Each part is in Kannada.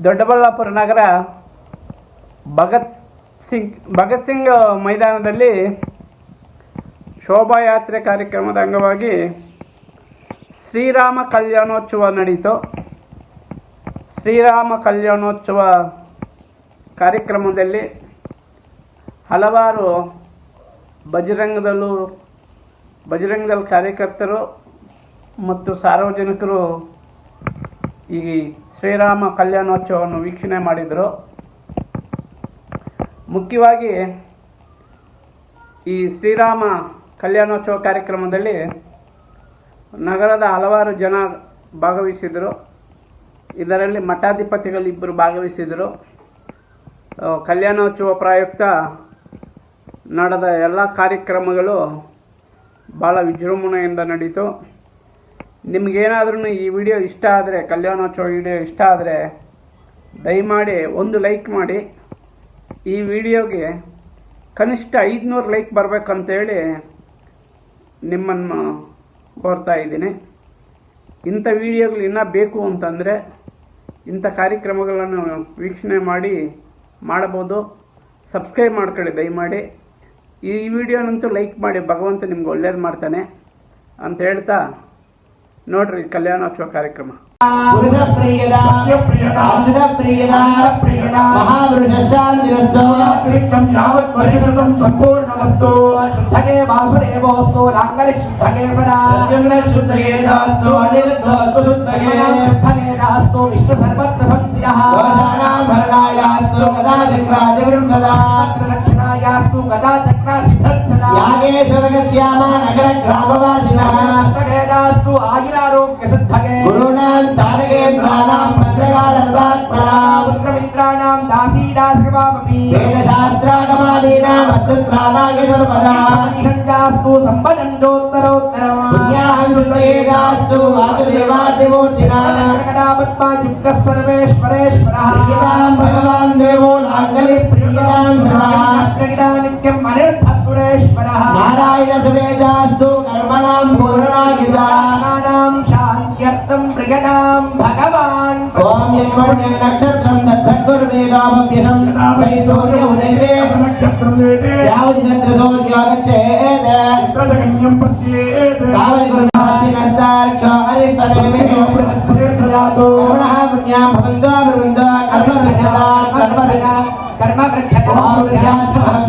ದೊಡ್ಡಬಳ್ಳಾಪುರ ನಗರ ಭಗತ್ ಸಿಂಗ್ ಭಗತ್ ಸಿಂಗ್ ಮೈದಾನದಲ್ಲಿ ಶೋಭಾಯಾತ್ರೆ ಕಾರ್ಯಕ್ರಮದ ಅಂಗವಾಗಿ ಶ್ರೀರಾಮ ಕಲ್ಯಾಣೋತ್ಸವ ನಡೆಯಿತು ಶ್ರೀರಾಮ ಕಲ್ಯಾಣೋತ್ಸವ ಕಾರ್ಯಕ್ರಮದಲ್ಲಿ ಹಲವಾರು ಬಜರಂಗದಲ್ಲೂ, ಬಜರಂಗದಲ್ ಕಾರ್ಯಕರ್ತರು ಮತ್ತು ಸಾರ್ವಜನಿಕರು ಈ ಶ್ರೀರಾಮ ಕಲ್ಯಾಣೋತ್ಸವವನ್ನು ವೀಕ್ಷಣೆ ಮಾಡಿದರು. ಮುಖ್ಯವಾಗಿ ಈ ಶ್ರೀರಾಮ ಕಲ್ಯಾಣೋತ್ಸವ ಕಾರ್ಯಕ್ರಮದಲ್ಲಿ ನಗರದ ಹಲವಾರು ಜನ ಭಾಗವಹಿಸಿದರು. ಇದರಲ್ಲಿ ಮಠಾಧಿಪತಿಗಳಿಬ್ಬರು ಭಾಗವಹಿಸಿದರು. ಆ, ಕಲ್ಯಾಣೋತ್ಸವ ಪ್ರಾಯುಕ್ತ ನಡೆದ ಎಲ್ಲ ಕಾರ್ಯಕ್ರಮಗಳು ಭಾಳ ವಿಜೃಂಭಣೆಯಿಂದ ನಡೀತು. ನಿಮಗೇನಾದ್ರೂ ಈ ವಿಡಿಯೋ ಇಷ್ಟ ಆದರೆ, ಕಲ್ಯಾಣೋತ್ಸವ ವಿಡಿಯೋ ಇಷ್ಟ ಆದರೆ, ದಯಮಾಡಿ ಒಂದು ಲೈಕ್ ಮಾಡಿ. ಈ ವಿಡಿಯೋಗೆ ಕನಿಷ್ಠ ಐದುನೂರು ಲೈಕ್ ಬರಬೇಕಂತೇಳಿ ನಿಮ್ಮನ್ನು ಕೋರ್ತಾ ಇದ್ದೀನಿ. ಇಂಥ ವಿಡಿಯೋಗಳು ಇನ್ನೂ ಬೇಕು ಅಂತಂದರೆ ಇಂಥ ಕಾರ್ಯಕ್ರಮಗಳನ್ನು ವೀಕ್ಷಣೆ ಮಾಡಿ ಮಾಡಬಹುದು. ಸಬ್ಸ್ಕ್ರೈಬ್ ಮಾಡ್ಕೊಳ್ಳಿ ದಯಮಾಡಿ. ಈ ವಿಡಿಯೋನಂತೂ ಲೈಕ್ ಮಾಡಿ, ಭಗವಂತ ನಿಮ್ಗೆ ಒಳ್ಳೇದು ಮಾಡ್ತಾನೆ ಅಂತ ಹೇಳ್ತಾ ನೋಡ್ರಿ ಕಲ್ಯಾಣೋತ್ಸವ ಕಾರ್ಯಕ್ರಮ ಸಂಪೂರ್ಣಮಸ್ತು ಶುದ್ಧಗೆ ವಾಸುರೇವೋಸ್ತು ಲಾಂಗಲಿ ಶುದ್ಧಗೆ ಶುದ್ಧಗೆ ದಾಸ್ತು ಅನಿರುದ್ಧ ಶುದ್ಧಗೆ ಶುದ್ಧಗೆ ದಾಸ್ತು ವಿಷ್ಣು ಸರ್ವತ್ರ ಸಂಸ್ಥಿತಃ ಭರಣಾಯಾಸ್ತು ಕದಾ ಚಕ್ರಾಜಗಂ ಸದಾ ರಕ್ಷಣಾಯಾಸ್ತು ಕದಾ ಚಕ್ರ ಸಿದ್ಧ यागेश्वरकस्याम नगर ग्रामवासिनः अष्टभेदास्तु आगिरारोग्य सद्भगे गुरूणां तारकेन्द्राणां पत्रकालत्वात्मनां पुत्रमित्राणां दासी दासकृपामपि శాస్త్రాగమాదీనామర్తృత్రాణాగసర్వదాస్తు సంపదండోత్తరోత్తరమాస్తు వాసుదేవాదేవోచినాపత్మాయుక్త సర్వేశ్వరేశ్వర భగవాన్ దేవో నాంగలి ప్రియాన్ నిత్యం అనిరుద్ధ సురేశ్వర నారాయణ సువేదాస్తు కర్మణాం పూర్ణాయుధానాం वाक्यर्थम प्रजनाम भगवान ओम यन्मण्य नक्षत्रम दत्तकुर वेदावम यशम नाभै सूर्य उदयते नक्षत्रम वेते यावत् चन्द्र सूर्य आगच्छेत् चित्रजगन्यं पश्येत् तावत् गुरुनास्ति नस्तार्क्ष हरिस्तदेमे बृहस्पतिर्ददातो पुनः पुण्यां भवन्तो वृन्दा कर्मभिन्नदा कर्मभिन्नदा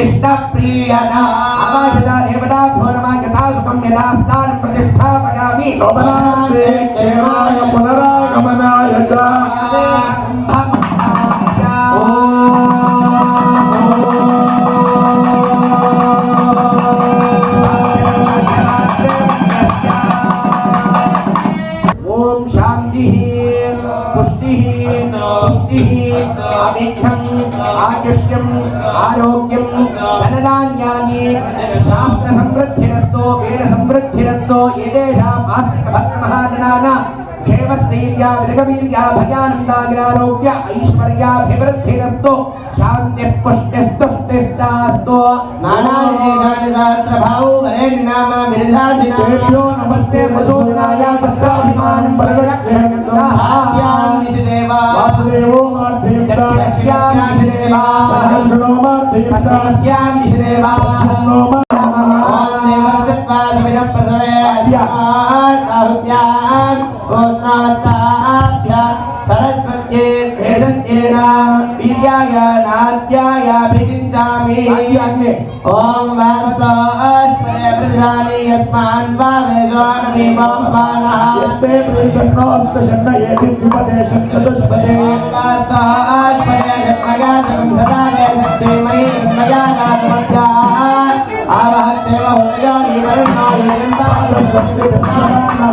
కృష్ణ ప్రియనా? आयुराग्रारोग्य ऐश्वर्याभिवृद्धिरस्तु? शान्तिः पुष्टिस्तुष्टिश्चास्तु नानाविधेनानिदास्रभावो भरेन्नामा विरधादिनाभ्यो नमस्ते मधुनाय तत्राभिमानं परिगणग्रहणाः वासुदेवो मार्थियुक्तास्यामिषदेवा शृणो मार्थियुक्तास्यामिषदेवा शृणो मार्थियुक्तास्यामिषदेवा प्रथमे आरुप्यान् गोत्रास्ता अध्याय नाध्यायाभिचिन्तामि ॐ वार्तो अस्मरे प्रजानि यस्मान् वामेजोनमेवानः यस्ते प्रतिशन्नोऽस्तशन्न एति सुपदे शक्तदुष्पदे वार्तो अस्मरे जन्मयानं सदाने सत्ये मयि जन्मयानात्मत्या आवहत्येव होयानि वर्णानि निन्दानं सत्ये वार्तो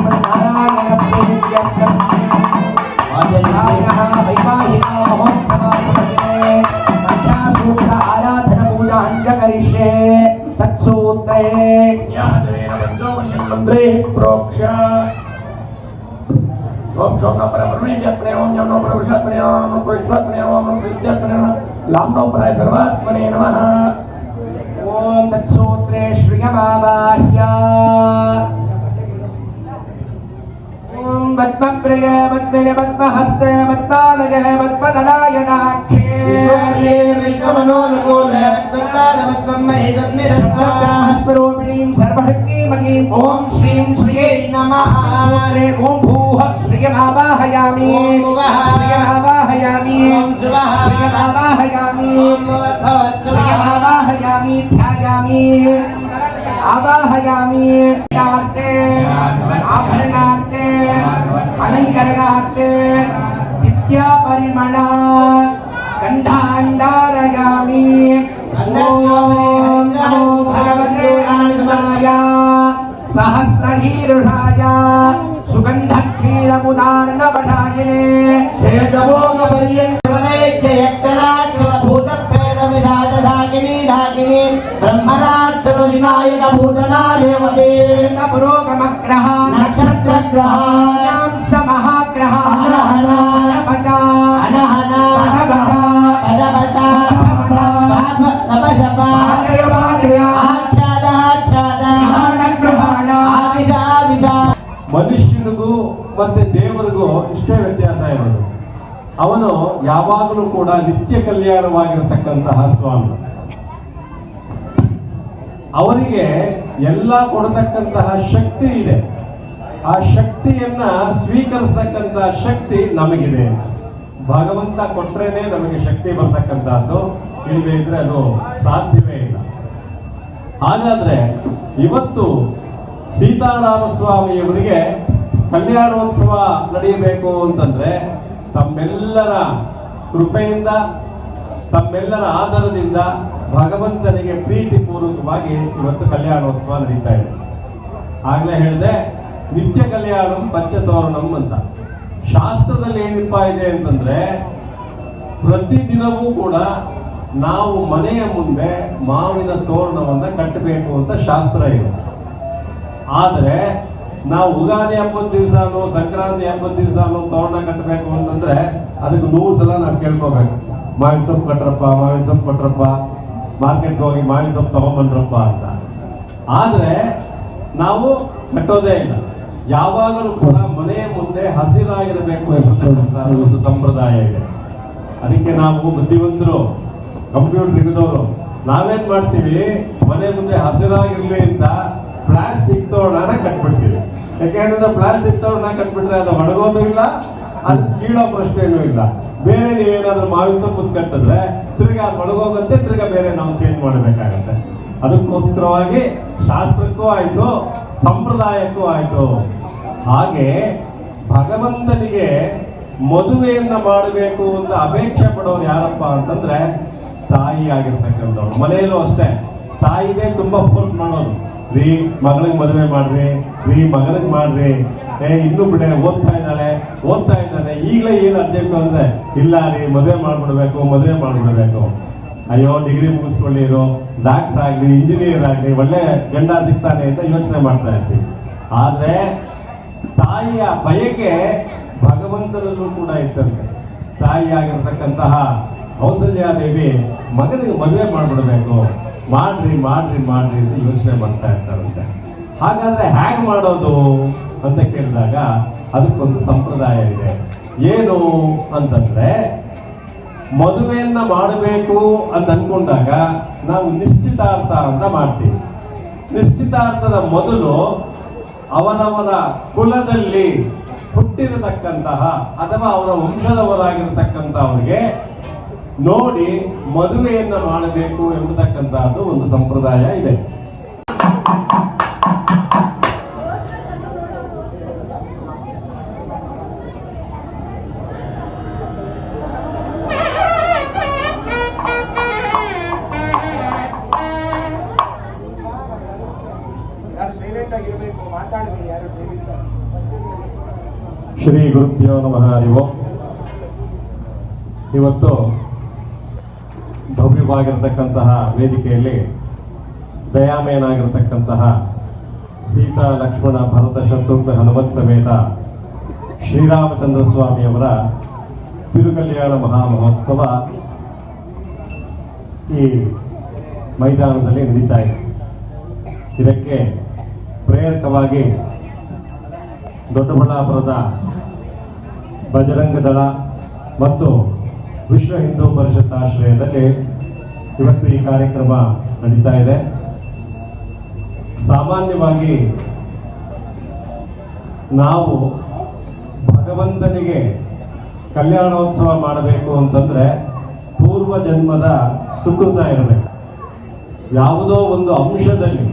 प्रोक्ष ओम शोभा परमणे जत्ने ओम जनो प्रभुषत्ने ओम प्रभुषत्ने ओम विद्यत्ने लाम्नो प्राय सर्वात्मने नमः ओम तत्सूत्रे श्रियमावाह्य ओम पद्मप्रिय पद्मिने पद्महस्ते पद्मानजः पद्मधनाय नाक्षे ईश्वरे विश्वमनोनुकूलः पद्मानवत्वं महेन्द्रनिरत्वं ब्रह्मस्वरूपिणीं सर्वशक्ति ब्रह्मणे ओम श्री श्री नमः। हरे ॐ भूः श्रियमावाहयामि। श्रियमावाहयामि। श्रियमावाहयामि। श्रियमावाहयामि ध्यायामि। आवाहयामि। आर्ते आभरणार्ते अलङ्करणार्ते विद्यापरिमणा Yeah. ಇಷ್ಟೇ ವ್ಯತ್ಯಾಸ ಇರೋದು. ಅವನು ಯಾವಾಗಲೂ ಕೂಡ ನಿತ್ಯ ಕಲ್ಯಾಣವಾಗಿರತಕ್ಕಂತಹ ಸ್ವಾಮಿ. ಅವರಿಗೆ ಎಲ್ಲ ಕೊಡತಕ್ಕಂತಹ ಶಕ್ತಿ ಇದೆ. ಆ ಶಕ್ತಿಯನ್ನ ಸ್ವೀಕರಿಸತಕ್ಕಂತಹ ಶಕ್ತಿ ನಮಗಿದೆ. ಭಗವಂತ ಕೊಟ್ರೇನೆ ನಮಗೆ ಶಕ್ತಿ ಬರ್ತಕ್ಕಂಥದ್ದು. ಇಲ್ಲದೆ ಇದ್ರೆ ಅದು ಸಾಧ್ಯವೇ ಇಲ್ಲ. ಹಾಗಾದ್ರೆ ಇವತ್ತು ಸೀತಾರಾಮ ಸ್ವಾಮಿಯವರಿಗೆ ಕಲ್ಯಾಣೋತ್ಸವ ನಡೆಯಬೇಕು ಅಂತಂದ್ರೆ ತಮ್ಮೆಲ್ಲರ ಕೃಪೆಯಿಂದ, ತಮ್ಮೆಲ್ಲರ ಆಧಾರದಿಂದ ಭಗವಂತನಿಗೆ ಪ್ರೀತಿ ಪೂರ್ವಕವಾಗಿ ಇವತ್ತು ಕಲ್ಯಾಣೋತ್ಸವ ನಡೀತಾ ಇದೆ. ಆಗ್ಲೇ ಹೇಳಿದೆ, ನಿತ್ಯ ಕಲ್ಯಾಣಂ ಪಂಚತೋರಣಂ ಅಂತ. ಶಾಸ್ತ್ರದಲ್ಲಿ ಏನಪ್ಪ ಇದೆ ಅಂತಂದ್ರೆ, ಪ್ರತಿದಿನವೂ ಕೂಡ ನಾವು ಮನೆಯ ಮುಂದೆ ಮಾವಿನ ತೋರಣವನ್ನ ಕಟ್ಟಬೇಕು ಅಂತ ಶಾಸ್ತ್ರ ಇದೆ. ಆದರೆ ನಾವು ಉಗಾದಿ ಹಬ್ಬದ ದಿವಸನೋ, ಸಂಕ್ರಾಂತಿ ಹಬ್ಬದ ದಿವಸನೋ ತೋರಣ ಕಟ್ಟಬೇಕು ಅಂತಂದ್ರೆ ಅದಕ್ಕೆ ನೂರು ಸಲ ನಾವು ಕೇಳ್ಕೋಬೇಕು. ಮಾವಿನ ಸೊಪ್ಪು ಕಟ್ರಪ್ಪ, ಮಾವಿನ ಸೊಪ್ಪು ಕೊಟ್ರಪ್ಪ ಮಾರ್ಕೆಟ್ ಹೋಗಿ ಮಾವಿನ ಸೊಪ್ಪು ತಗೊಂಬಂದ್ರಪ್ಪ ಅಂತ. ಆದ್ರೆ ನಾವು ಕಟ್ಟೋದೇ ಇಲ್ಲ. ಯಾವಾಗಲೂ ಕೂಡ ಮನೆ ಮುಂದೆ ಹಸಿರಾಗಿರಬೇಕು ಎಂಬ ಒಂದು ಸಂಪ್ರದಾಯ ಇದೆ. ಅದಕ್ಕೆ ನಾವು ಬುದ್ಧಿವಂತರು, ಕಂಪ್ಯೂಟರ್ ಹಿಡಿದವರು, ನಾವೇನ್ ಮಾಡ್ತೀವಿ? ಮನೆ ಮುಂದೆ ಹಸಿರಾಗಿರ್ಲಿ ಅಂತ ಪ್ಲಾಸ್ಟಿಕ್ ತೋಡನ ಕಟ್ಬಿಡ್ತೀವಿ. ಯಾಕೆಂದ್ರೆ ಪ್ಲಾನ್ ತೋರಣ ಕಟ್ಬಿಟ್ರೆ ಅದು ಒಣಗೋದು ಇಲ್ಲ, ಅದು ಕೀಳೋ ಪ್ರಶ್ನೆನೂ ಇಲ್ಲ. ಬೇರೆ ನೀವೇನಾದ್ರೂ ಮಾವಿನ ಸೊಪ್ಪು ಕಟ್ಟಿದ್ರೆ ತಿರ್ಗಿ ಅದು ಒಣಗೋಗುತ್ತೆ, ತಿರ್ಗಿ ಬೇರೆ ನಾವು ಚೇಂಜ್ ಮಾಡಬೇಕಾಗತ್ತೆ. ಅದಕ್ಕೋಸ್ಕರವಾಗಿ ಶಾಸ್ತ್ರಕ್ಕೂ ಆಯ್ತು, ಸಂಪ್ರದಾಯಕ್ಕೂ ಆಯ್ತು. ಹಾಗೆ ಭಗವಂತನಿಗೆ ಮದುವೆಯನ್ನ ಮಾಡಬೇಕು ಅಂತ ಅಪೇಕ್ಷೆ ಪಡೋರು ಯಾರಪ್ಪ ಅಂತಂದ್ರೆ ತಾಯಿ ಆಗಿರ್ತಕ್ಕಂಥವ್ರು. ಮನೆಯಲ್ಲೂ ಅಷ್ಟೇ, ತಾಯಿಗೆ ತುಂಬಾ ಫೋರ್ಸ್ ಮಾಡೋದು. ರೀ, ಮಗಳಿಗೆ ಮದುವೆ ಮಾಡ್ರಿ, ರೀ, ಮಗನಿಗೆ ಮಾಡ್ರಿ. ಏ, ಇನ್ನು ಬಿಡೆ, ಓದ್ತಾ ಇದ್ದಾಳೆ, ಓದ್ತಾ ಇದ್ದಾನೆ ಈಗಲೇ ಏನು ಅರ್ಜೆಂಟು ಅಂದ್ರೆ, ಇಲ್ಲ ರೀ, ಮದುವೆ ಮಾಡ್ಬಿಡ್ಬೇಕು ಮದುವೆ ಮಾಡ್ಬಿಡ್ಬೇಕು. ಅಯ್ಯೋ, ಡಿಗ್ರಿ ಮುಗಿಸ್ಕೊಂಡಿರೋ ಡಾಕ್ಟರ್ ಆಗಲಿ, ಇಂಜಿನಿಯರ್ ಆಗಲಿ, ಒಳ್ಳೆ ಗಂಡ ಸಿಗ್ತಾನೆ ಅಂತ ಯೋಚನೆ ಮಾಡ್ತಾ ಇರ್ತೀವಿ. ಆದ್ರೆ, ತಾಯಿಯ ಬಯಕೆ ಭಗವಂತನಲ್ಲೂ ಕೂಡ ಇತ್ತಂತೆ ತಾಯಿಯಾಗಿರ್ತಕ್ಕಂತಹ ಕೌಸಲ್ಯಾದೇವಿ ಮಗನಿಗೆ ಮದುವೆ ಮಾಡ್ಬಿಡ್ಬೇಕು. ಮಾಡ್ರಿ ಮಾಡ್ರಿ ಮಾಡ್ರಿ ಅಂತ ಯೋಚನೆ ಮಾಡ್ತಾ ಇರ್ತಾರಂತೆ. ಹಾಗಾದ್ರೆ ಹ್ಯಾಂಗ್ ಮಾಡೋದು ಅಂತ ಕೇಳಿದಾಗ ಅದಕ್ಕೊಂದು ಸಂಪ್ರದಾಯ ಇದೆ. ಏನು ಅಂತಂದ್ರೆ, ಮದುವೆಯನ್ನ ಮಾಡಬೇಕು ಅಂತ ಅನ್ಕೊಂಡಾಗ ನಾವು ನಿಶ್ಚಿತಾರ್ಥ ಅಂತ ಮಾಡ್ತೀವಿ. ನಿಶ್ಚಿತಾರ್ಥದ ಮೊದಲು ಅವನವನ ಕುಲದಲ್ಲಿ ಹುಟ್ಟಿರತಕ್ಕಂತಹ ಅಥವಾ ಅವರ ವಂಶದವರಾಗಿರತಕ್ಕಂಥವ್ರಿಗೆ ನೋಡಿ ಮದುವೆಯನ್ನ ಮಾಡಬೇಕು ಎಂಬತಕ್ಕಂತಹದ್ದು ಒಂದು ಸಂಪ್ರದಾಯ ಇದೆ. ಶ್ರೀ ಗುರುಭ್ಯೋ ನಮಃ ಇವತ್ತು ಭವ್ಯವಾಗಿರತಕ್ಕಂತಹ ವೇದಿಕೆಯಲ್ಲಿ ದಯಾಮಯನಾಗಿರತಕ್ಕಂತಹ ಸೀತಾ ಲಕ್ಷ್ಮಣ ಭರತ ಶತ್ರುಘ್ನ ಹನುಮತ್ ಸಮೇತ ಶ್ರೀರಾಮಚಂದ್ರ ಸ್ವಾಮಿಯವರ ತಿರುಕಲ್ಯಾಣ ಮಹಾಮಹೋತ್ಸವ ಈ ಮೈದಾನದಲ್ಲಿ ನಡೀತಾ ಇದೆ. ಇದಕ್ಕೆ ಪ್ರೇರಕವಾಗಿ ದೊಡ್ಡಬಳ್ಳಾಪುರದ ಬಜರಂಗ ದಳ ಮತ್ತು ವಿಶ್ವ ಹಿಂದೂ ಪರಿಷತ್ ಆಶ್ರಯದಲ್ಲಿ ಇವತ್ತು ಈ ಕಾರ್ಯಕ್ರಮ ನಡೀತಾ ಇದೆ. ಸಾಮಾನ್ಯವಾಗಿ ನಾವು ಭಗವಂತನಿಗೆ ಕಲ್ಯಾಣೋತ್ಸವ ಮಾಡಬೇಕು ಅಂತಂದ್ರೆ ಪೂರ್ವ ಜನ್ಮದ ಸುಕೃತ ಇರಬೇಕು. ಯಾವುದೋ ಒಂದು ಅಂಶದಲ್ಲಿ,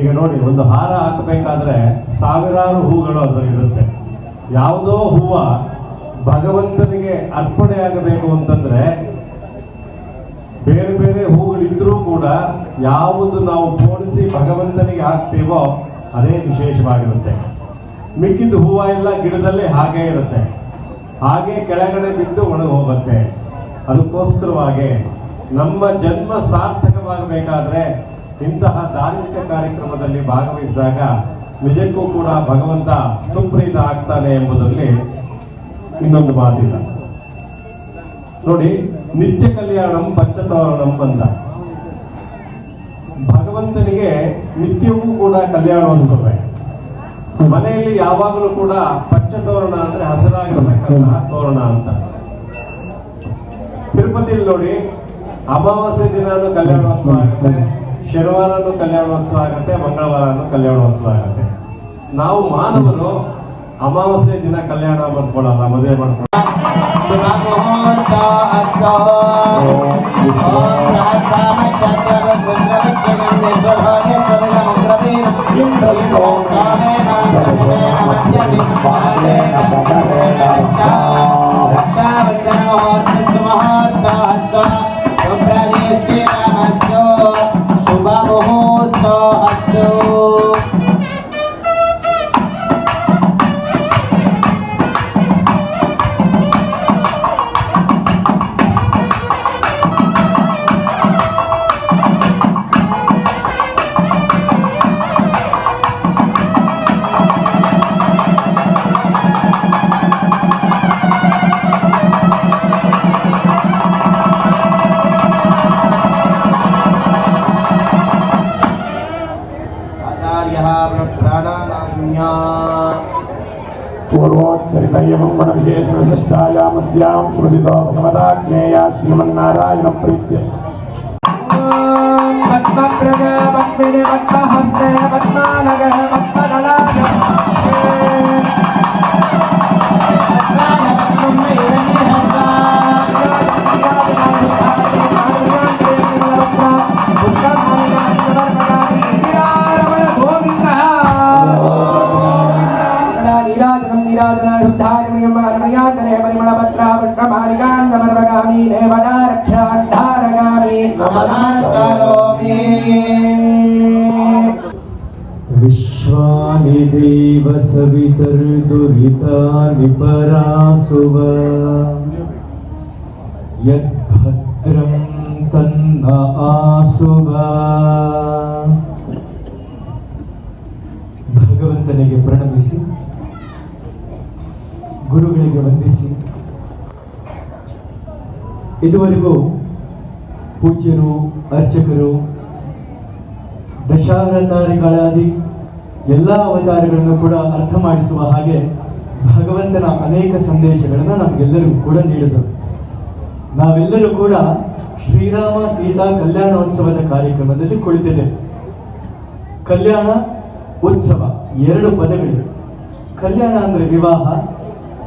ಈಗ ನೋಡಿ, ಒಂದು ಹಾರ ಹಾಕಬೇಕಾದ್ರೆ ಸಾವಿರಾರು ಹೂಗಳು ಅದರಲ್ಲಿರುತ್ತೆ ಯಾವುದೋ ಹೂವ ಭಗವಂತನಿಗೆ ಅರ್ಪಣೆ ಆಗಬೇಕು ಅಂತಂದ್ರೆ ಬೇರೆ ಬೇರೆ ಹೂಗಳಿದ್ರೂ ಕೂಡ ಯಾವುದು ನಾವು ಪೋಣಿಸಿ ಭಗವಂತನಿಗೆ ಹಾಕ್ತೀವೋ ಅದೇ ವಿಶೇಷವಾಗಿರುತ್ತೆ. ಮಿಕ್ಕಿದ ಹೂವ ಎಲ್ಲ ಗಿಡದಲ್ಲಿ ಹಾಗೆ ಇರುತ್ತೆ. ಹಾಗೆ ಕೆಳಗಡೆ ಬಿದ್ದು ಒಣಗಿ ಹೋಗುತ್ತೆ. ಅದಕ್ಕೋಸ್ಕರವಾಗಿ ನಮ್ಮ ಜನ್ಮ ಸಾರ್ಥಕವಾಗಬೇಕಾದ್ರೆ ಇಂತಹ ಧಾರ್ಮಿಕ ಕಾರ್ಯಕ್ರಮದಲ್ಲಿ ಭಾಗವಹಿಸಿದಾಗ ನಿಜಕ್ಕೂ ಕೂಡ ಭಗವಂತ ಸುಪ್ರೀತ ಆಗ್ತಾನೆ ಎಂಬುದರಲ್ಲಿ ಇನ್ನೊಂದು ಮಾತಿಲ್ಲ. ನೋಡಿ, ನಿತ್ಯ ಕಲ್ಯಾಣಂ ಪಂಚತೋರಣಂ ಅಂತ. ಭಗವಂತನಿಗೆ ನಿತ್ಯವೂ ಕೂಡ ಕಲ್ಯಾಣೋತ್ಸವ ಮನೆಯಲ್ಲಿ ಯಾವಾಗಲೂ ಕೂಡ ಪಂಚತೋರಣ ಅಂದ್ರೆ ಹಸಿರಾಗಿರತಕ್ಕಂತಹ ತೋರಣ ಅಂತ. ತಿರುಪತಿಯಲ್ಲಿ ನೋಡಿ, ಅಮಾವಾಸ್ಯ ದಿನಾನು ಕಲ್ಯಾಣೋತ್ಸವ ಆಗುತ್ತೆ, ಶನಿವಾರನೂ ಕಲ್ಯಾಣೋತ್ಸವ ಆಗುತ್ತೆ, ಮಂಗಳವಾರನೂ ಕಲ್ಯಾಣೋತ್ಸವ ಆಗುತ್ತೆ. ನಾವು ಮಾನವರು ಅಮಾವಾಸ್ಯೆ ದಿನ ಕಲ್ಯಾಣ ಮಾಡ್ಕೊಳ್ಳಲ್ಲ ಮದುವೆ ಮಾಡ್ಕೊಳ್ಳಲ್ಲ ಶುಭಮುಹೂರ್ತ ಅಸ್ತು తమస్యాం స్మృతితో భగవదాగ్నేయ శ్రీమన్నారాయణ ప్రీత్య పద్మ ప్రజ పద్మిని పద్మహస్తే పద్మానగ नमस्कारोमि विश्वानि देव सविता ದುರಿತ ನಿಪರಾಸುವ ಯದ್ಭದ್ರಂ ತನ್ನ ಆಸುವ ಭಗವಂತನಿಗೆ ಪ್ರಣಮಿಸಿ ಗುರುಗಳಿಗೆ ವಂದಿಸಿ ಇದುವರೆಗೂ ಪೂಜ್ಯರು, ಅರ್ಚಕರು ದಶಾವತಾರಿಗಳಾದಿ ಎಲ್ಲ ಅವತಾರಗಳನ್ನು ಕೂಡ ಅರ್ಥ ಮಾಡಿಸುವ ಹಾಗೆ ಭಗವಂತನ ಅನೇಕ ಸಂದೇಶಗಳನ್ನು ನಮಗೆಲ್ಲರಿಗೂ ಕೂಡ ನೀಡಿದರು. ನಾವೆಲ್ಲರೂ ಕೂಡ ಶ್ರೀರಾಮ ಸೀತಾ ಕಲ್ಯಾಣೋತ್ಸವದ ಕಾರ್ಯಕ್ರಮದಲ್ಲಿ ಕುಳಿತಿದ್ದೇವೆ. ಕಲ್ಯಾಣ ಉತ್ಸವ ಎರಡು ಪದಗಳಿವೆ. ಕಲ್ಯಾಣ ಅಂದ್ರೆ ವಿವಾಹ.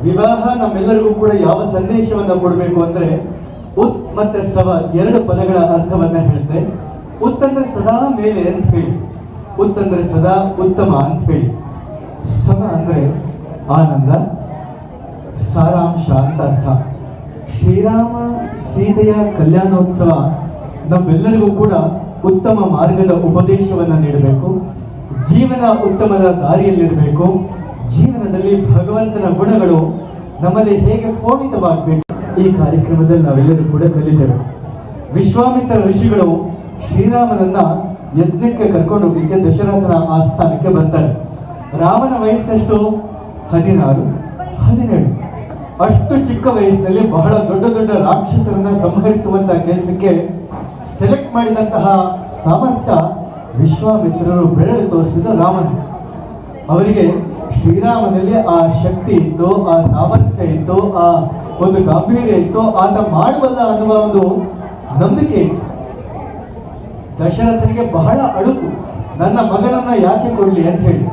ವಿವಾಹ ನಮ್ಮೆಲ್ಲರಿಗೂ ಕೂಡ ಯಾವ ಸಂದೇಶವನ್ನು ಕೊಡಬೇಕು ಅಂದ್ರೆ ಮತ್ತೆ ಸವ ಎರಡು ಪದಗಳ ಅರ್ಥವನ್ನ ಹೇಳ್ತೆ. ಉತ್ತಂದ್ರೆ ಸದಾ ಮೇಲೆ ಅಂತ ಹೇಳಿ. ಉತ್ತಂದ್ರೆ ಸದಾ ಉತ್ತಮ ಅಂತ ಹೇಳಿ. ಸವ ಅಂದ್ರೆ ಆನಂದ, ಸಾರಾಂಶ ಅಂತ ಅರ್ಥ. ಶ್ರೀರಾಮ ಸೀತೆಯ ಕಲ್ಯಾಣೋತ್ಸವ ನಮ್ಮೆಲ್ಲರಿಗೂ ಕೂಡ ಉತ್ತಮ ಮಾರ್ಗದ ಉಪದೇಶವನ್ನ ನೀಡಬೇಕು. ಜೀವನ ಉತ್ತಮದ ದಾರಿಯಲ್ಲಿರಬೇಕು. ಜೀವನದಲ್ಲಿ ಭಗವಂತನ ಗುಣಗಳು ನಮ್ಮಲ್ಲಿ ಹೇಗೆ ಪೋಣಿತವಾಗಬೇಕು ಈ ಕಾರ್ಯಕ್ರಮದಲ್ಲಿ ನಾವೆಲ್ಲರೂ ಕೂಡ ಕಲಿತೇವೆ. ವಿಶ್ವಾಮಿತ್ರ ಋಷಿಗಳು ಶ್ರೀರಾಮನನ್ನ ಯಜ್ಞಕ್ಕೆ ಕರ್ಕೊಂಡು ಹೋಗ್ಲಿಕ್ಕೆ ದಶರಥನ ಆಸ್ಥಾನಕ್ಕೆ ಬರ್ತಾರೆ. ರಾಮನ ವಯಸ್ಸೆಷ್ಟು? ಹದಿನಾರು, ಹದಿನೇಳು. ಅಷ್ಟು ಚಿಕ್ಕ ವಯಸ್ಸಿನಲ್ಲಿ ಬಹಳ ದೊಡ್ಡ ದೊಡ್ಡ ರಾಕ್ಷಸರನ್ನ ಸಂಹರಿಸುವಂತಹ ಕೆಲಸಕ್ಕೆ ಸೆಲೆಕ್ಟ್ ಮಾಡಿದಂತಹ ಸಾಮರ್ಥ್ಯ ವಿಶ್ವಾಮಿತ್ರರು ಬೆರಳು ತೋರಿಸಿದ ರಾಮನ ಅವರಿಗೆ ಶ್ರೀರಾಮನಲ್ಲಿ ಆ ಶಕ್ತಿ ಇತ್ತು, ಆ ಸಾಮರ್ಥ್ಯ ಇತ್ತು, ಆ ಒಂದು ಗಾಂಭೀರ್ಯ ಇತ್ತು. ಆತ ಮಾಡಬಲ್ಲ ಅನ್ನುವ ಒಂದು ನಂಬಿಕೆ ದಶರಥನಿಗೆ ಬಹಳ ಅಳುಕು. ನನ್ನ ಮಗನನ್ನ ಯಾಕೆ ಕೊಡ್ಲಿ ಅಂತ ಹೇಳಿ.